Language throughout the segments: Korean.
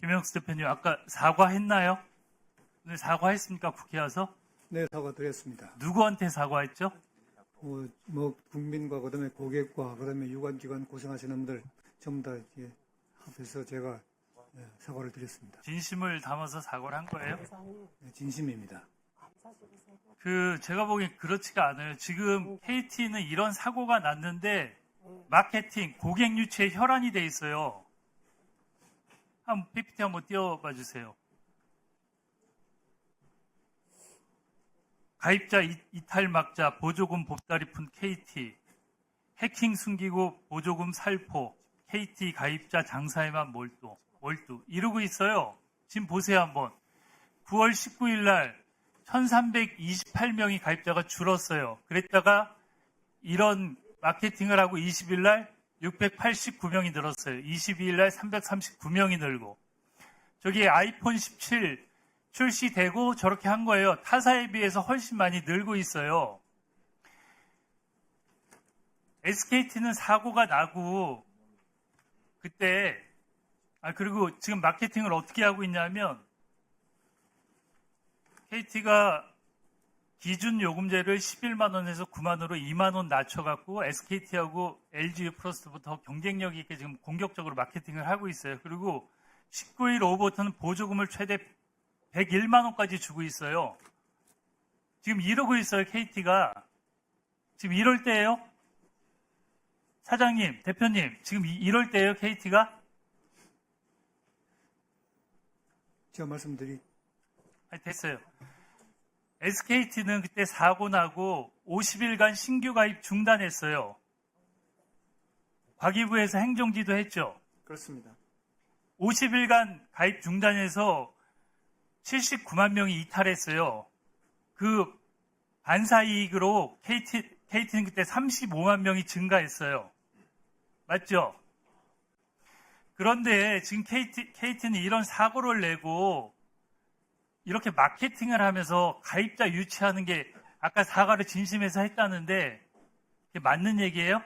김영수 대표님 아까 사과했나요? 오늘 사과했습니까? 국회 와서? 네, 사과드렸습니다. 누구한테 사과했죠? 뭐, 뭐 국민과 그다음에 고객과 그다음에 유관기관 고생하시는 분들 전부 다 이렇게 합해서 제가 예, 사과를 드렸습니다. 진심을 담아서 사과를 한 거예요? 네, 진심입니다. 그 제가 보기엔 그렇지가 않아요. 지금 KT는 이런 사고가 났는데 마케팅, 고객 유치에 혈안이 돼 있어요. 한 PPT 한번 띄워봐 주세요. 가입자 이- 이탈 막자, 보조금 보따리 푼 KT, 해킹 숨기고 보조금 살포, KT 가입자 장사에만 몰두, 몰두 이러고 있어요. 지금 보세요 한번. 9월 19일 날 1328명이 가입자가 줄었어요. 그랬다가 이런 마케팅을 하고 20일 날 689명이 늘었어요. 22일 날 339명이 늘고. 저기 아이폰 17 출시되고 저렇게 한 거예요. 타사에 비해서 훨씬 많이 늘고 있어요. SKT는 사고가 나고 그때 아 그리고 지금 마케팅을 어떻게 하고 있냐면 KT가 기준 요금제를 11만 원에서 9만 원으로 2만 원 낮춰갖고 SKT하고 LG 플러스부터 경쟁력 있게 지금 공격적으로 마케팅을 하고 있어요. 그리고 19일 오후부터는 보조금을 최대 101만 원까지 주고 있어요. 지금 이러고 있어요, KT가. 지금 이럴 때예요? 사장님, 대표님, 지금 이- 이럴 때예요, KT가? 제가 말씀드리 아니, 됐어요. SKT는 그때 사고 나고 50일간 신규 가입 중단했어요. 과기부에서 행정지도 했죠. 그렇습니다. 50일간 가입 중단해서 79만 명이 이탈했어요. 그 반사 이익으로 KT, KT는 그때 35만 명이 증가했어요. 맞죠? 그런데 지금 KT, KT는 이런 사고를 내고 이렇게 마케팅을 하면서 가입자 유치하는 게 아까 사과를 진심에서 했다는데 이게 맞는 얘기예요?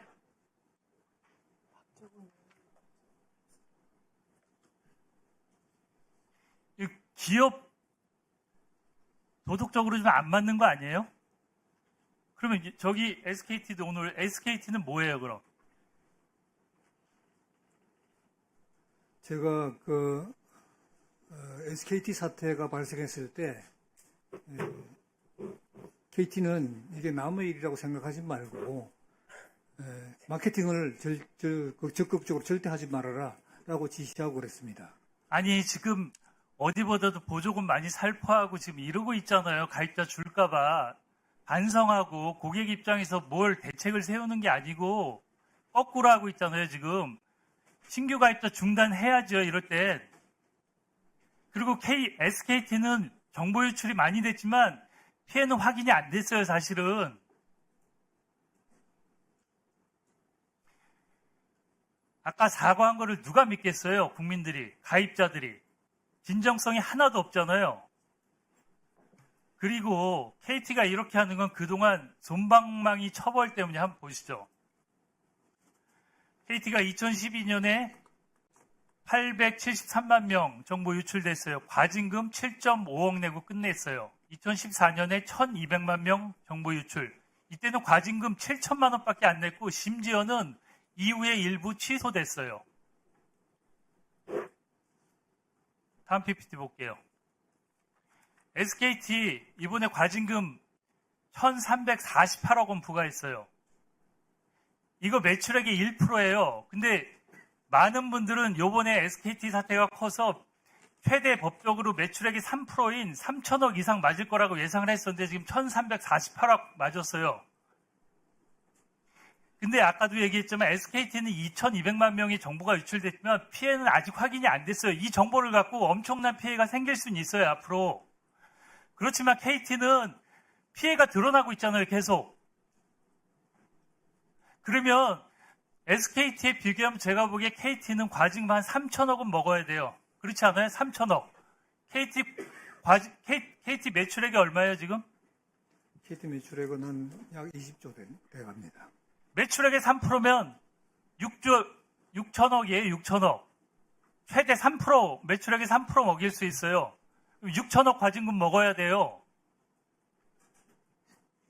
이 기업 도덕적으로 좀 안 맞는 거 아니에요? 그러면 저기 SKT도 오늘 SKT는 뭐예요, 그럼? 제가 그 SKT 사태가 발생했을 때 KT는 이게 남의 일이라고 생각하지 말고 에, 마케팅을 절, 절, 그 적극적으로 절대 하지 말아라 라고 지시하고 그랬습니다. 아니 지금 어디보다도 보조금 많이 살포하고 지금 이러고 있잖아요. 가입자 줄까봐 반성하고 고객 입장에서 뭘 대책을 세우는 게 아니고 거꾸로 하고 있잖아요. 지금 신규 가입자 중단해야죠. 이럴 때 그리고 K, SKT는 정보 유출이 많이 됐지만 피해는 확인이 안 됐어요. 사실은 아까 사과한 거를 누가 믿겠어요? 국민들이, 가입자들이. 진정성이 하나도 없잖아요. 그리고 KT가 이렇게 하는 건 그동안 손방망이 처벌 때문에 한번 보시죠. KT가 2012년에 873만 명 정보 유출됐어요. 과징금 7.5억 내고 끝냈어요. 2014년에 1200만 명 정보 유출. 이때는 과징금 7천만 원밖에 안 냈고 심지어는 이후에 일부 취소됐어요. 다음 PPT 볼게요. SKT 이번에 과징금 1348억 원 부과했어요. 이거 매출액의 1%예요. 근데 많은 분들은 요번에 SKT 사태가 커서 최대 법적으로 매출액이 3%인 3천억 이상 맞을 거라고 예상을 했었는데 지금 1348억 맞았어요. 근데 아까도 얘기했지만 SKT는 2,200만 명의 정보가 유출됐지만 피해는 아직 확인이 안 됐어요. 이 정보를 갖고 엄청난 피해가 생길 수는 있어요, 앞으로. 그렇지만 KT는 피해가 드러나고 있잖아요, 계속. 그러면 SKT에 비교하면 제가 보기에 KT는 과징금 한 3천억은 먹어야 돼요. 그렇지 않아요? 3천억. KT, 과징, KT 매출액이 얼마예요, 지금? KT 매출액은 한 약 20조 돼, 돼 갑니다. 매출액의 3%면 6조 6천억이에요, 6천억. 최대 3% 매출액의 3% 먹일 수 있어요. 6천억 과징금 먹어야 돼요.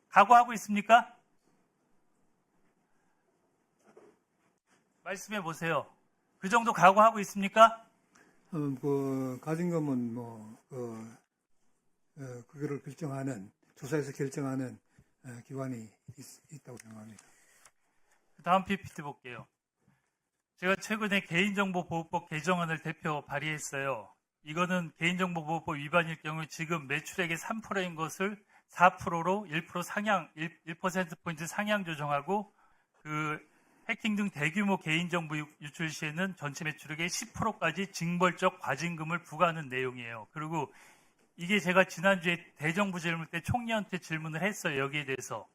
각오하고 있습니까? 말씀해 보세요. 그 정도 각오하고 있습니까? 음, 그 가진금은 뭐 그, 어, 그거를 결정하는 조사에서 결정하는 어, 기관이 있, 다고 생각합니다. 그 다음 PPT 볼게요. 제가 최근에 개인정보보호법 개정안을 대표 발의했어요. 이거는 개인정보보호법 위반일 경우 지금 매출액의 3%인 것을 4%로 1% 상향, 1, 1%포인트 상향 조정하고 그 해킹 등 대규모 개인정보 유- 유출 시에는 전체 매출액의 10%까지 징벌적 과징금을 부과하는 내용이에요. 그리고 이게 제가 지난주에 대정부 질문 때 총리한테 질문을 했어요. 여기에 대해서.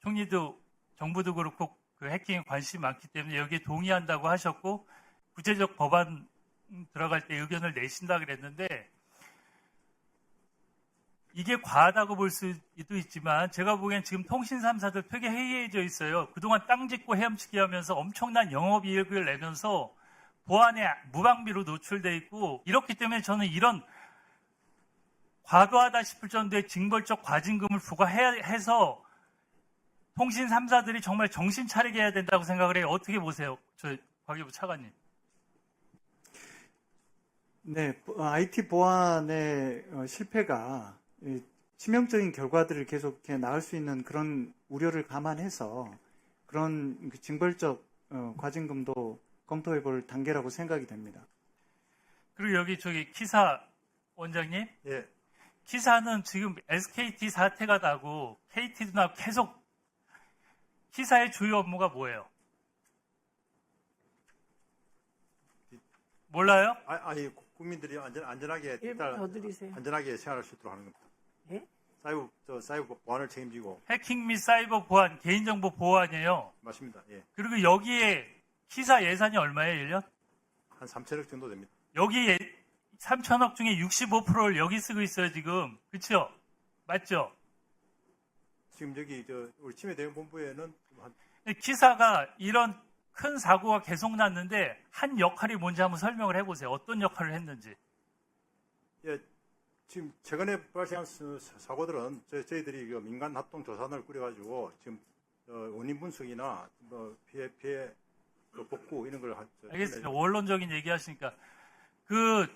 총리도 정부도 그렇고 그 해킹에 관심이 많기 때문에 여기에 동의한다고 하셨고 구체적 법안 들어갈 때 의견을 내신다 그랬는데 이게 과하다고 볼 수도 있지만 제가 보기엔 지금 통신 3사들 되게 해이해져 있어요. 그동안 땅 짓고 헤엄치기 하면서 엄청난 영업이익을 내면서 보안에 무방비로 노출돼 있고 이렇기 때문에 저는 이런 과도하다 싶을 정도의 징벌적 과징금을 부과해서 통신 3사들이 정말 정신 차리게 해야 된다고 생각을 해요. 어떻게 보세요? 저 과기부 차관님. 네, IT 보안의 어, 실패가 이 치명적인 결과들을 계속해 나갈 수 있는 그런 우려를 감안해서 그런 그 징벌적 어, 과징금도 검토해 볼 단계라고 생각이 됩니다. 그리고 여기 저기 키사 원장님. 예, 키사는 지금 SKT 사태가 나고 KT도 나고 계속 키사의 주요 업무가 뭐예요? 몰라요? 아, 아니 국민들이 안전 안전하게 1분 딸- 더 드리세요. 안전하게 생활할 수 있도록 하는 겁니다. 예? 사이버 저 사이버 보안을 책임지고 해킹 및 사이버 보안, 개인정보 보안이에요. 맞습니다. 예, 그리고 여기에 키사 예산이 얼마예요, 1년? 한 3천억 정도 됩니다. 여기 3천억 중에 65%를 여기 쓰고 있어요, 지금. 그쵸? 맞죠? 지금 여기 저 우리 치매 대응 본부에는 한 키사가 이런 큰 사고가 계속 났는데 한 역할이 뭔지 한번 설명을 해보세요. 어떤 역할을 했는지. 예, 지금 최근에 발생한 사- 사고들은 저, 저희들이 그 민간 합동 조사단을 꾸려가지고 지금 어, 원인 분석이나 뭐 피해 피해 그 복구 이런 걸 하- 저- 알겠습니다. 원론적인 얘기 하시니까. 그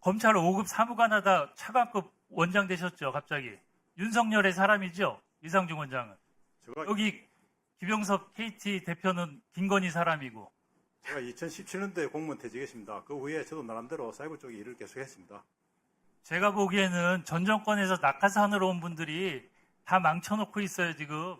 검찰 5급 사무관 하다 차관급 원장 되셨죠, 갑자기. 윤석열의 사람이죠, 이상중 원장은. 여기 김영석 KT 대표는 김건희 사람이고. 제가 2017년도에 공무원 퇴직했습니다. 그 후에 저도 나름대로 사이버 쪽에 일을 계속했습니다. 제가 보기에는 전 정권에서 낙하산으로 온 분들이 다 망쳐놓고 있어요, 지금.